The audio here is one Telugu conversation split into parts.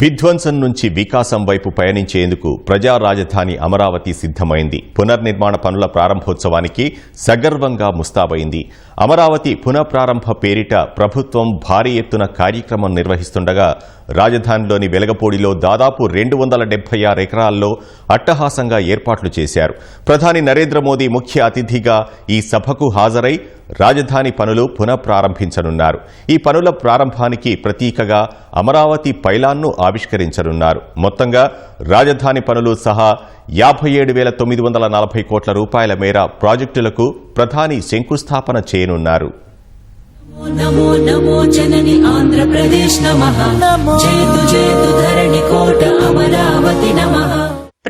విధ్వంసం నుంచి వికాసం వైపు పయనించేందుకు ప్రజా రాజధాని అమరావతి సిద్ధమైంది. పునర్నిర్మాణ పనుల ప్రారంభోత్సవానికి సగర్వంగా ముస్తాబైంది. అమరావతి పునఃప్రారంభ పేరిట ప్రభుత్వం భారీ ఎత్తున కార్యక్రమం నిర్వహిస్తుండగా రాజధానిలోని వెలగపూడిలో దాదాపు రెండు వందల డెబ్బై ఆరు ఎకరాల్లో అట్టహాసంగా ఏర్పాట్లు చేశారు. ప్రధాని నరేంద్ర మోదీ ముఖ్య అతిథిగా ఈ సభకు హాజరై రాజధాని పనులు పునఃప్రారంభించనున్నారు. ఈ పనుల ప్రారంభానికి ప్రతీకగా అమరావతి పైలాన్ను ఆవిష్కరించనున్నారు. మొత్తంగా రాజధాని పనులు సహా యాభై ఏడు వేల తొమ్మిది వందల నలభై కోట్ల రూపాయల మేర ప్రాజెక్టులకు ప్రధాని శంకుస్థాపన చేయనున్నారు. నమో నమో జనని ఆంధ్రప్రదేశ్ జయతు జయతు ధరణి కోట అమరావతి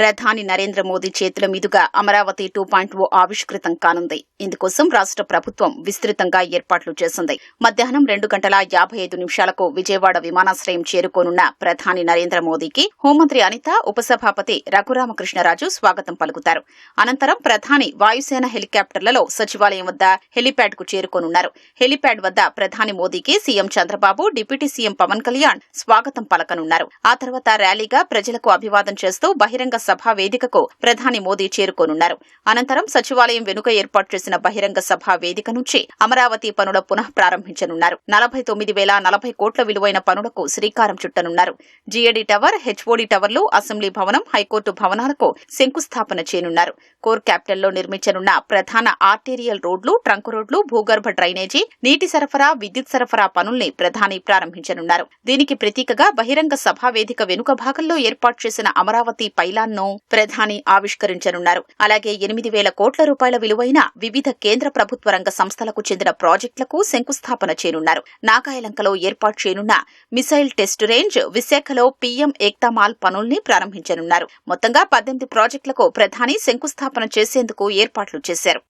ప్రధాని నరేంద్ర మోదీ చేతుల మీదుగా అమరావతి టూ పాయింట్ ఓ ఆవిష్కృతం కానుంది. ఇందుకోసం రాష్ట ప్రభుత్వం విస్తృతంగా ఏర్పాట్లు చేసింది. మధ్యాహ్నం రెండు గంటల యాభై ఐదు నిమిషాలకు విజయవాడ విమానాశ్రయం చేరుకోనున్న ప్రధాని నరేంద్ర మోదీకి హోంమంత్రి అనిత ఉపసభాపతి రఘురామకృష్ణరాజు స్వాగతం పలుకుతారు. అనంతరం ప్రధాని వాయుసేన హెలికాప్టర్లలో సచివాలయం వద్ద హెలిప్యాడ్కు చేరుకోనున్నారు. హెలిప్యాడ్ వద్ద ప్రధాని మోదీకి CM Chandrababu deputy CM Pawan Kalyan స్వాగతం పలకనున్నారు. ఆ తర్వాత ర్యాలీగా ప్రజలకు అభివాదం చేస్తూ బహిరంగ సభా వేదికకు ప్రధాని మోదీ చేరుకోనున్నారు. అనంతరం సచివాలయం వెనుక ఏర్పాటు చేసిన బహిరంగ సభా వేదిక నుంచి అమరావతి పనుల పునః ప్రారంభించనున్నారు. నలభై తొమ్మిది వేల నలభై కోట్ల విలువైన పనులకు శ్రీకారం చుట్టనున్నారు. జీఏడీ టవర్ హెచ్ఓడి టవర్లు అసెంబ్లీ భవనం హైకోర్టు భవనాలకు శంకుస్థాపన చేయనున్నారు. కోర్ క్యాపిటల్లో నిర్మించనున్న ప్రధాన ఆర్టీరియల్ రోడ్లు ట్రంక్ రోడ్లు భూగర్భ డ్రైనేజీ నీటి సరఫరా విద్యుత్ సరఫరా పనుల్ని ప్రధాని ప్రారంభించనున్నారు. దీనికి ప్రతీకగా బహిరంగ సభా వేదిక వెనుక భాగంలో ఏర్పాటు చేసిన అమరావతి పైలాన్ ను ప్రధాని ఆవిష్కరించనున్నారు. అలాగే ఎనిమిది వేల కోట్ల రూపాయల విలువైన వివిధ కేంద్ర ప్రభుత్వ రంగ సంస్థలకు చెందిన ప్రాజెక్టులకు శంకుస్థాపన చేయనున్నారు. నాగాయలంకలో ఏర్పాటు చేయనున్న మిసైల్ టెస్ట్ రేంజ్ విశాఖలో పీఎం ఏక్తామాల్ పనుల్ని ప్రారంభించనున్నారు. మొత్తంగా పద్దెనిమిది ప్రాజెక్టులకు ప్రధాని శంకుస్థాపన చేసేందుకు ఏర్పాట్లు చేశారు.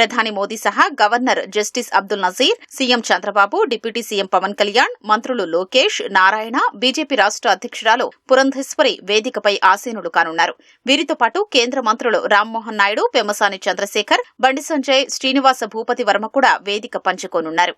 ప్రధాని మోదీ సహా governor justice Abdul Nazeer CM Chandrababu deputy CM Pawan Kalyan మంత్రులు లోకేష్ నారాయణ బీజేపీ రాష్ట అధ్యక్షురాలు పురంధేశ్వరి వేదికపై ఆసీనులు కానున్నారు. వీరితో పాటు కేంద్ర మంత్రులు రామ్మోహన్ నాయుడు పెమసాని చంద్రశేఖర్ బండి సంజయ్ శ్రీనివాస భూపతి వర్మ కూడా వేదిక పంచుకోనున్నారు.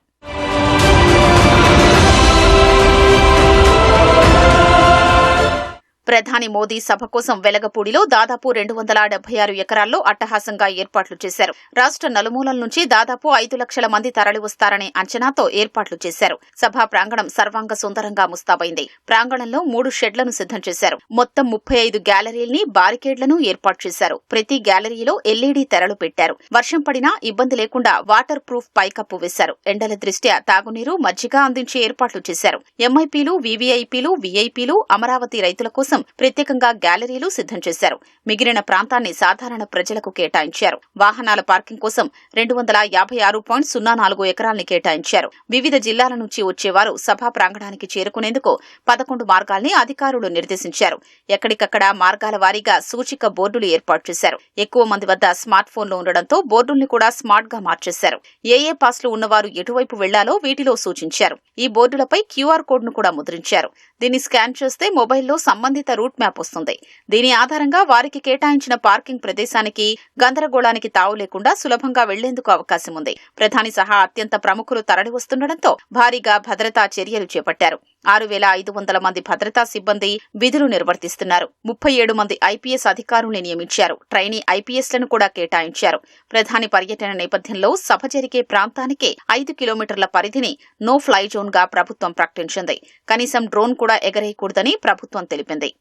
ప్రధాని మోదీ సభ కోసం వెలగపూడిలో దాదాపు రెండు వందల డెబ్బై ఆరు ఎకరాల్లో అట్టహాసంగా ఏర్పాట్లు చేశారు. రాష్ట నలుమూలల నుంచి దాదాపు ఐదు లక్షల మంది తరలివస్తారనే అంచనాతో ఏర్పాట్లు చేశారు. సభా ప్రాంగణం సర్వాంగ సుందరంగా ముస్తాబైంది. ప్రాంగణంలో మూడు షెడ్లను సిద్ధం చేశారు. మొత్తం ముప్పై ఐదు గ్యాలరీల్ని బారికేడ్లను ఏర్పాటు చేశారు. ప్రతి గ్యాలరీలో ఎల్ఈడీ తెరలు పెట్టారు. వర్షం పడినా ఇబ్బంది లేకుండా వాటర్ ప్రూఫ్ పైకప్పు వేశారు. ఎండల దృష్ట్యా తాగునీరు మజ్జిగ అందించే ఏర్పాట్లు చేశారు. ఎంఐపీలు వీవీఐపీలు వీఐపీలు అమరావతి రైతుల కోసం ప్రత్యేకంగా గ్యాలరీలు సిద్ధం చేశారు. మిగిలిన ప్రాంతాన్ని సాధారణ ప్రజలకు కేటాయించారు. వాహనాల పార్కింగ్ కోసం రెండు వందల యాభై ఆరు పాయింట్ సున్నా నాలుగు ఎకరాల్ని కేటాయించారు. వివిధ జిల్లాల నుంచి వచ్చేవారు సభా ప్రాంగణానికి చేరుకునేందుకు పదకొండు మార్గాల్ని అధికారులు నిర్దేశించారు. ఎక్కడికక్కడ మార్గాల వారీగా సూచిక బోర్డులు ఏర్పాటు చేశారు. ఎక్కువ మంది వద్ద స్మార్ట్ ఫోన్లు ఉండడంతో బోర్డుల్ని కూడా స్మార్ట్గా మార్చేశారు. ఏ ఏ పాస్లు ఉన్నవారు ఎటువైపు వెళ్ళాలో వీటిలో సూచించారు. ఈ బోర్డులపై క్యూఆర్ కోడ్ను కూడా ముద్రించారు. దీన్ని స్కాన్ చేస్తే మొబైల్లో సంబంధిత రూట్ మ్యాప్ వస్తుంది. దీని ఆధారంగా వారికి కేటాయించిన పార్కింగ్ ప్రదేశానికి గందరగోళానికి తావు లేకుండా సులభంగా వెళ్ళేందుకు అవకాశం ఉంది ప్రధాని సహా అత్యంత ప్రముఖులు తరలివస్తుండటంతో భారీగా భద్రతా చర్యలు చేపట్టారు. ఆరు వేల ఐదు వందల మంది భద్రతా సిబ్బంది విధులు నిర్వర్తిస్తున్నారు. ముప్పై ఏడు మంది ఐపీఎస్ అధికారుల్ని నియమించారు. ట్రైనీ ఐపీఎస్లను కూడా కేటాయించారు. ప్రధాని పర్యటన నేపథ్యంలో సభ జరిగే ప్రాంతానికి ఐదు కిలోమీటర్ల పరిధిని నో ఫ్లై జోన్గా ప్రభుత్వం ప్రకటించింది. కనీసం డ్రోన్ కూడా ఎగరేయకూడదని ప్రభుత్వం తెలిపింది.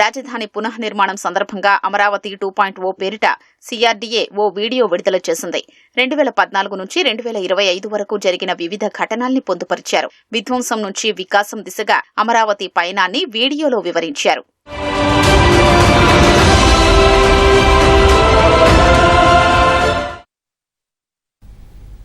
రాజధాని పునఃనిర్మాణం సందర్భంగా అమరావతి టూ పాయింట్ ఓ పేరిట సీఆర్డీఏ ఓ వీడియో విడుదల చేసింది. రెండు వేల పద్నాలుగు నుంచి రెండు వేల ఇరవై ఐదు వరకు జరిగిన వివిధ ఘటనల్ని పొందుపరిచారు. విధ్వంసం నుంచి వికాసం దిశగా అమరావతి పయనాన్ని వీడియోలో వివరించారు.